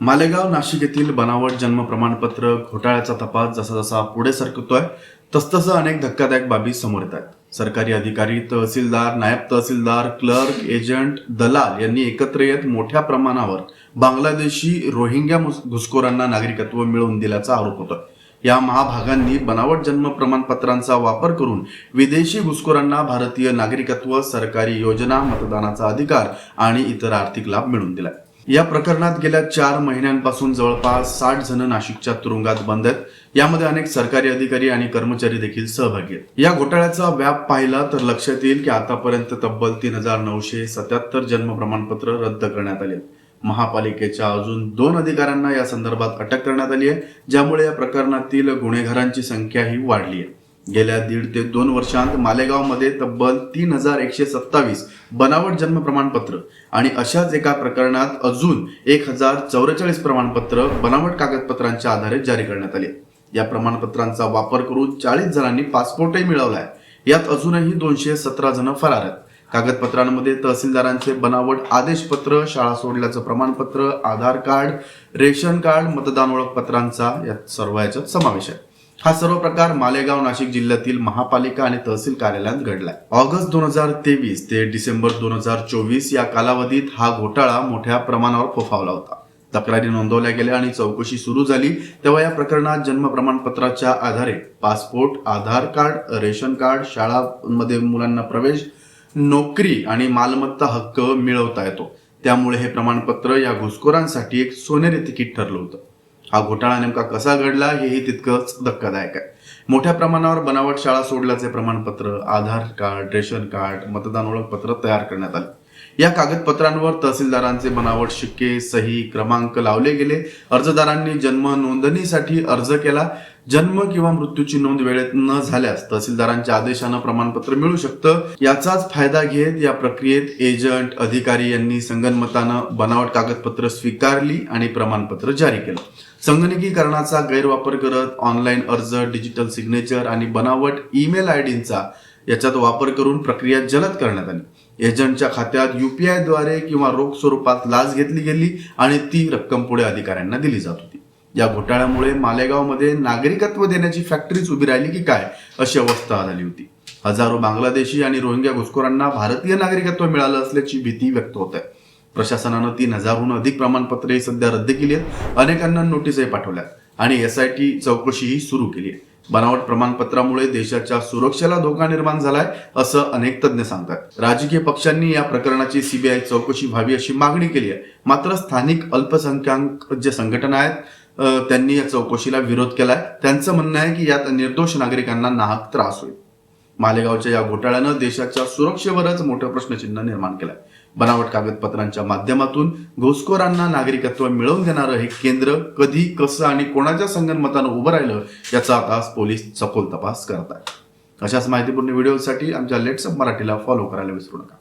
मालेगाव नाशिक येथील बनावट जन्म प्रमाणपत्र घोटाळ्याचा तपास जसा जसा पुढे सरकतोय तसतसं अनेक धक्कादायक बाबी समोर येत आहेत. सरकारी अधिकारी तहसीलदार नायब तहसीलदार क्लर्क एजंट दलाल यांनी एकत्र येत मोठ्या प्रमाणावर बांगलादेशी रोहिंग्या घुसखोरांना नागरिकत्व मिळवून दिल्याचा आरोप होतोय. या महाभागांनी बनावट जन्म प्रमाणपत्रांचा वापर करून विदेशी घुसखोरांना भारतीय नागरिकत्व सरकारी योजना मतदानाचा अधिकार आणि इतर आर्थिक लाभ मिळवून दिला या प्रकरणात गेल्या चार महिन्यांपासून जवळपास साठ जण नाशिकच्या तुरुंगात बंद आहेत. यामध्ये अनेक सरकारी अधिकारी आणि कर्मचारी देखील सहभागी आहेत. या घोटाळ्याचा व्याप पाहिला तर लक्षात येईल की आतापर्यंत तब्बल तीन हजार नऊशे सत्याहत्तर जन्म प्रमाणपत्र रद्द करण्यात आले महापालिकेच्या अजून दोन अधिकाऱ्यांना या संदर्भात अटक करण्यात आली आहे ज्यामुळे या प्रकरणातील गुन्हेगारांची संख्याही वाढली आहे. गेल्या दीड ते दोन वर्षांत मालेगावमध्ये तब्बल तीन हजार एकशे सत्तावीस बनावट जन्म प्रमाणपत्र आणि अशाच एका प्रकरणात अजून एक हजार चौवेचाळीस प्रमाणपत्र बनावट कागदपत्रांच्या आधारे जारी करण्यात आले. या प्रमाणपत्रांचा वापर करून चाळीस जणांनी पासपोर्टही मिळवला आहे यात अजूनही दोनशे सतरा जण फरार आहेत. कागदपत्रांमध्ये तहसीलदारांचे बनावट आदेशपत्र शाळा सोडल्याचं प्रमाणपत्र आधार कार्ड रेशन कार्ड मतदान ओळखपत्रांचा यात सर्व याच्यात समावेश आहे. हा सर्व प्रकार मालेगाव नाशिक जिल्ह्यातील महापालिका आणि तहसील कार्यालयात घडलाय. ऑगस्ट दोन हजार तेवीस ते डिसेंबर दोन हजार चोवीस या कालावधीत हा घोटाळा मोठ्या प्रमाणावर फोफावला होता. तक्रारी नोंदवल्या गेल्या आणि चौकशी सुरू झाली तेव्हा या प्रकरणात जन्म प्रमाणपत्राच्या आधारे passport Aadhaar card ration card शाळांमध्ये मुलांना प्रवेश नोकरी आणि मालमत्ता हक्क मिळवता येतो. त्यामुळे हे प्रमाणपत्र या घुसखोरांसाठी एक सोनेरी तिकीट ठरलं होतं. हा घोटाळा नेमका कसा घडला हेही तितकंच धक्कादायक आहे. मोठ्या प्रमाणावर बनावट शाळा सोडल्याचे प्रमाणपत्र आधार कार्ड रेशन कार्ड मतदान ओळखपत्र तयार करण्यात आले. या कागदपत्रांवर तहसीलदारांचे बनावट शिक्के सही क्रमांक लावले गेले. अर्जदारांनी जन्म नोंदणीसाठी अर्ज केला. जन्म किंवा मृत्यूची नोंद वेळेत न झाल्यास तहसीलदारांच्या आदेशानं प्रमाणपत्र मिळू शकतं. याचाच फायदा घेत या प्रक्रियेत एजंट अधिकारी यांनी संगणमतानं बनावट कागदपत्र स्वीकारली आणि प्रमाणपत्र जारी केलं. संगणकीकरणाचा गैरवापर करत ऑनलाईन अर्ज डिजिटल सिग्नेचर आणि बनावट ईमेल आय डींचा याच्यात वापर करून प्रक्रिया जलद करण्यात आली. एजंटच्या खात्यात युपीआयद्वारे किंवा रोख स्वरूपात लाच घेतली गेली आणि ती रक्कम पुढे अधिकाऱ्यांना दिली जात होती. या घोटाळ्यामुळे मालेगावमध्ये नागरिकत्व देण्याची फॅक्टरीच उभी राहिली की काय अशी अवस्था झाली होती. हजारो बांगलादेशी आणि रोहिंग्या घुसखोरांना भारतीय नागरिकत्व मिळालं असल्याची भीती व्यक्त होत आहे. प्रशासनानं तीन हजारहून अधिक प्रमाणपत्रे सध्या रद्द केली आहेत. अनेकांना नोटीसही पाठवल्या आणि एस आय टी चौकशीही सुरू केली आहे. बनावट प्रमाणपत्रामुळे देशाच्या सुरक्षेला धोका निर्माण झालाय असं अनेक तज्ज्ञ सांगतात. राजकीय पक्षांनी या प्रकरणाची सीबीआय चौकशी व्हावी अशी मागणी केली आहे. मात्र स्थानिक अल्पसंख्याक जे संघटना आहेत त्यांनी या चौकशीला विरोध केलाय. त्यांचं म्हणणं आहे की यात निर्दोष नागरिकांना नाहक त्रास होईल. मालेगावच्या या घोटाळ्यानं देशाच्या सुरक्षेवरच मोठं प्रश्नचिन्ह निर्माण केलंय. बनावट कागदपत्रांच्या माध्यमातून घुसखोरांना नागरिकत्व मिळवून देणारं हे केंद्र कधी कसं आणि कोणाच्या संगनमतानं उभं राहिलं याचा आता पोलीस सखोल तपास करत आहेत अशाच माहितीपूर्ण व्हिडिओसाठी आमच्या लेट्सअप मराठीला फॉलो करायला विसरू नका.